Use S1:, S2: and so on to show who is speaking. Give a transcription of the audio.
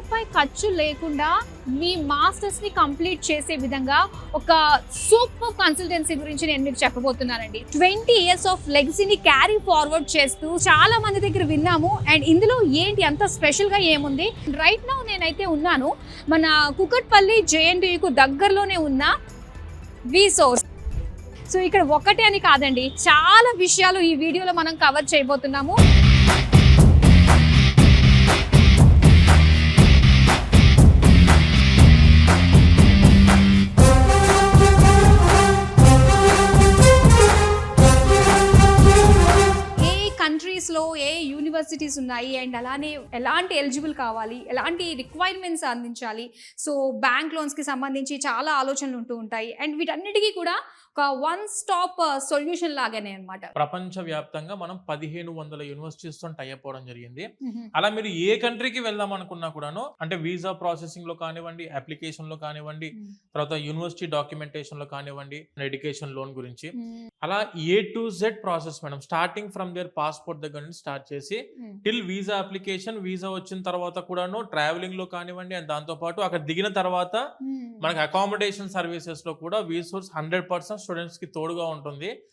S1: రూపాయి ఖర్చు లేకుండా మీ మాస్టర్స్ని కంప్లీట్ చేసే విధంగా ఒక సూపర్ కన్సల్టెన్సీ గురించి నేను మీకు చెప్పబోతున్నానండి. ట్వంటీ ఇయర్స్ ఆఫ్ లెగ్సీని క్యారీ ఫార్వర్డ్ చేస్తూ చాలా మంది దగ్గర విన్నాము. అండ్ ఇందులో ఏంటి అంత స్పెషల్గా ఏముంది? రైట్ నౌ నేనైతే ఉన్నాను. మన కుకట్పల్లి జేఎన్టీయూకు దగ్గరలోనే ఉన్న విసోర్స్ సో ఇక్కడ ఒకటే అని కాదండి చాలా విషయాలు ఈ వీడియోలో మనం కవర్ చేయబోతున్నాము. కంట్రీస్లో ఏ యూనివర్సిటీస్ ఉన్నాయి అండ్ అలానే ఎలాంటి ఎలిజిబుల్ కావాలి ఎలాంటి రిక్వైర్మెంట్స్ అందించాలి. సో బ్యాంక్ లోన్స్కి సంబంధించి చాలా ఆలోచనలు ఉంటూ ఉంటాయి. అండ్ వీటన్నిటికీ కూడా ఒక వన్ స్టాప్ సొల్యూషన్ లాగానే అనమాట
S2: ప్రపంచ వ్యాప్తంగా మనం పదిహేను వందల యూనివర్సిటీస్తో టైప్ అవడం జరిగింది. అలా మీరు ఏ కంట్రీకి వెళ్దాం అనుకున్నా కూడాను అంటే వీసా ప్రాసెసింగ్లో కానివ్వండి అప్లికేషన్లో కానివ్వండి తర్వాత యూనివర్సిటీ డాక్యుమెంటేషన్లో కానివ్వండి ఎడ్యుకేషన్ లోన్ గురించి. అలా A to Z process madam starting from their passport దగ్గర నుంచి స్టార్ట్ చేసి టిల్ వీసా అప్లికేషన్ వీసా వచ్చిన తర్వాత కూడాను ట్రావెలింగ్లో కానివ్వండి అండ్ దాంతో పాటు అక్కడ దిగిన తర్వాత మనకి అకామిడేషన్ సర్వీసెస్లో కూడా వీసోర్స్ హండ్రెడ్ పర్సెంట్ స్టూడెంట్స్కి తోడుగా ఉంటుంది.